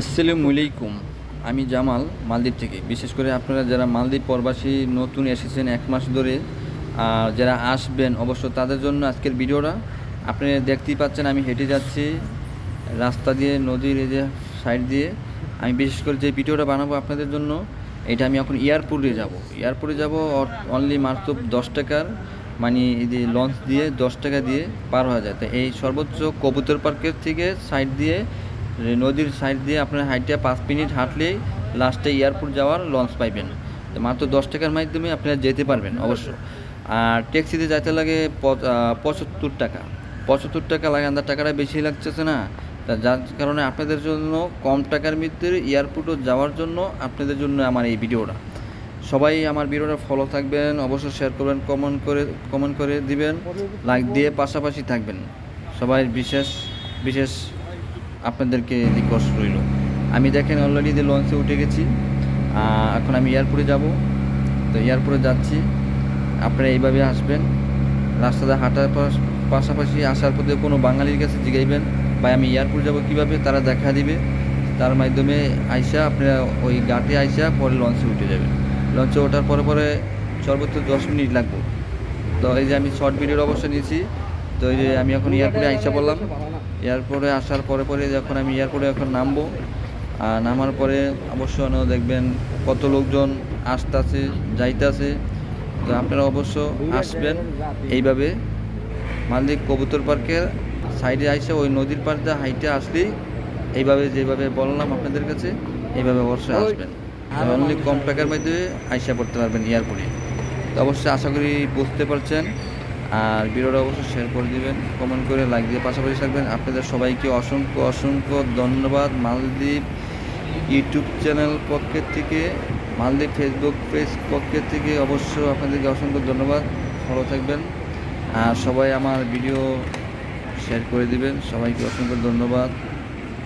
আসসালামু আলাইকুম। আমি জামাল, মালদ্বীপ থেকে। বিশেষ করে আপনারা যারা মালদ্বীপ প্রবাসী, নতুন এসেছেন এক মাস ধরে, আর যারা আসবেন অবশ্য তাদের জন্য আজকের ভিডিওটা। আপনি দেখতেই পাচ্ছেন আমি হেঁটে যাচ্ছি রাস্তা দিয়ে, নদীর এই যে সাইড দিয়ে। আমি বিশেষ করে যে ভিডিওটা বানাবো আপনাদের জন্য, এটা আমি এখন এয়ারপোর্টে যাব। এয়ারপোর্টে যাব অনলি মাত্র দশ টাকার মানে এই যে লঞ্চ দিয়ে দশ টাকা দিয়ে পার হওয়া যায়। তো এই সর্বোচ্চ কবুতর পার্কের থেকে সাইড দিয়ে নদীর সাইড দিয়ে আপনার হাইটে পাঁচ মিনিট হাঁটলেই লাস্টে এয়ারপোর্ট যাওয়ার লঞ্চ পাইবেন। মাত্র দশ টাকার মাধ্যমে আপনারা যেতে পারবেন অবশ্য। আর ট্যাক্সিতে যাইতে লাগে পঁচাত্তর টাকা। পঁচাত্তর টাকা লাগে আন্দার টাকাটা বেশি লাগতেছে না। তা যার কারণে আপনাদের জন্য কম টাকার মধ্যে এয়ারপোর্টও যাওয়ার জন্য আপনাদের জন্য আমার এই ভিডিওটা। সবাই আমার ভিডিওটা ফলো থাকবেন, অবশ্যই শেয়ার করবেন কমেন্ট করে কমেন্ট করে দিবেন লাইক দিয়ে পাশাপাশি থাকবেন। সবাই বিশেষ বিশেষ আপনাদেরকে রিকোয়েস্ট রইল। আমি দেখেন অলরেডি যে লঞ্চে উঠে গেছি এখন আমি এয়ারপোর্টে যাব। তো এয়ারপোর্টে যাচ্ছি, আপনারা এইভাবে আসবেন। রাস্তাতে হাঁটার পাশাপাশি আসার পথে কোনো বাঙালির কাছে জিগাইবেন বা আমি এয়ারপোর্ট যাব কীভাবে, তারা দেখা দিবে। তার মাধ্যমে আইসা আপনারা ওই গাটে আইসা পরে লঞ্চে উঠে যাবেন। লঞ্চে ওঠার পরে পরে সর্বোচ্চ দশ মিনিট লাগবে। তো এই যে আমি শর্ট ভিডিওর অবশ্যই নিয়েছি তো এই যে আমি এখন এয়ারপোর্টে আইসা বললাম এয়ারপোর্টে আসার পরে পরে যখন আমি এয়ারপোর্টে এখন নামবো আর নামার পরে অবশ্য দেখবেন কত লোকজন আসতেছে, যাইতেছে। তো আপনারা অবশ্য আসবেন এইভাবে। মালদ্বীপ কবুতর পার্কের সাইডে আইসে ওই নদীর পাড় দিয়ে হাইটে আসলেই এইভাবে যেভাবে বললাম আপনাদের কাছে, এইভাবে অবশ্যই আসবেন। অনলি কম টাকার মধ্যে আইসা পড়তে পারবেন এয়ারপোর্টে তো অবশ্যই আশা করি বুঝতে পারছেন। আর ভিডিওটা অবশ্যই শেয়ার করে দিবেন কমেন্ট করে লাইক দিয়ে পাশাপাশি থাকবেন। আপনাদের সবাইকে অসংখ্য অসংখ্য ধন্যবাদ। মালদ্বীপ ইউটিউব চ্যানেল পক্ষের থেকে, মালদ্বীপ ফেসবুক পেজ পক্ষের থেকে অবশ্য আপনাদেরকে অসংখ্য ধন্যবাদ। ভালো থাকবেন। আর সবাই আমার ভিডিও শেয়ার করে দিবেন। সবাইকে অসংখ্য ধন্যবাদ।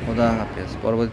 খোদা হাফেজ। পরবর্তী